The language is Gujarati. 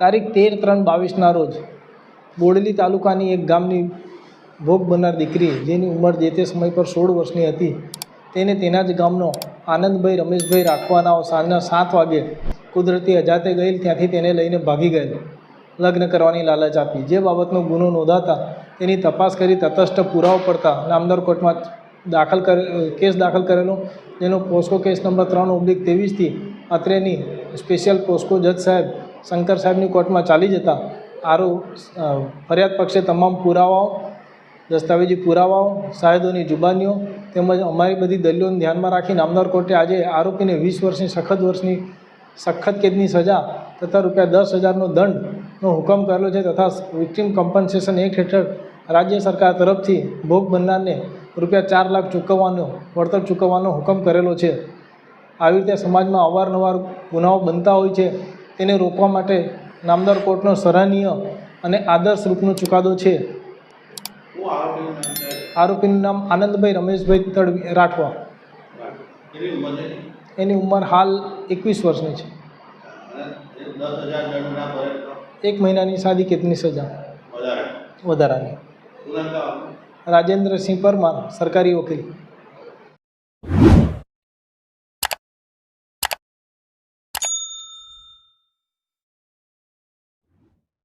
તારીખ તેર ત્રણ બાવીસના રોજ બોડેલી તાલુકાની એક ગામની ભોગ બનનાર દીકરી જેની ઉંમર જે તે સમય પર સોળ વર્ષની હતી તેને તેના જ ગામનો આનંદભાઈ રમેશભાઈ રાખવાના સાંજના સાત વાગે કુદરતી અજાતે ગયેલ ત્યાંથી તેને લઈને ભાગી ગયેલ. લગ્ન કરવાની લાલચ આપી. જે બાબતનો ગુનો નોંધાતા તેની તપાસ કરી તટસ્થ પુરાવો પડતા નામદાર કોર્ટમાં દાખલ કર, કેસ દાખલ કરેલો. જેનો પોસ્કો કેસ નંબર ત્રણ ઓબ્લિક ત્રેવીસથી અત્રેની સ્પેશિયલ પોસ્કો જજ સાહેબ શંકર સાહેબની કોર્ટમાં ચાલી જતા આરો ફરિયાદ પક્ષે તમામ પુરાવાઓ, દસ્તાવેજી પુરાવાઓ સાહેદોની જુબાનીઓ તેમજ અમારી બધી દલીલોને ધ્યાનમાં રાખી નામદાર કોર્ટે આજે આરોપીને વીસ વર્ષની સખત વર્ષની સખત કેદની સજા તથા રૂપિયા દસ હજારનો દંડનો હુકમ કરેલો છે તથા વિક્ટિમ કમ્પન્સેશન એક્ટ હેઠળ રાજ્ય સરકાર તરફથી ભોગ બનનારને રૂપિયા ચાર લાખ ચૂકવવાનો, વળતર ચૂકવવાનો હુકમ કરેલો છે. આવી રીતે સમાજમાં અવારનવાર ગુનાઓ બનતા હોય છે. તેને રોકવા માટે નામદાર કોર્ટનો સરાહનીય અને આદર્શ રૂપનો ચુકાદો છે. આરોપીનું નામ આનંદભાઈ રમેશભાઈ તડવી, રાઠવા. એની ઉંમર હાલ એકવીસ વર્ષની છે. એક મહિનાની સાદી કેદની સજા. વધારાની? રાજેન્દ્રસિંહ પરમાર, સરકારી વકીલ.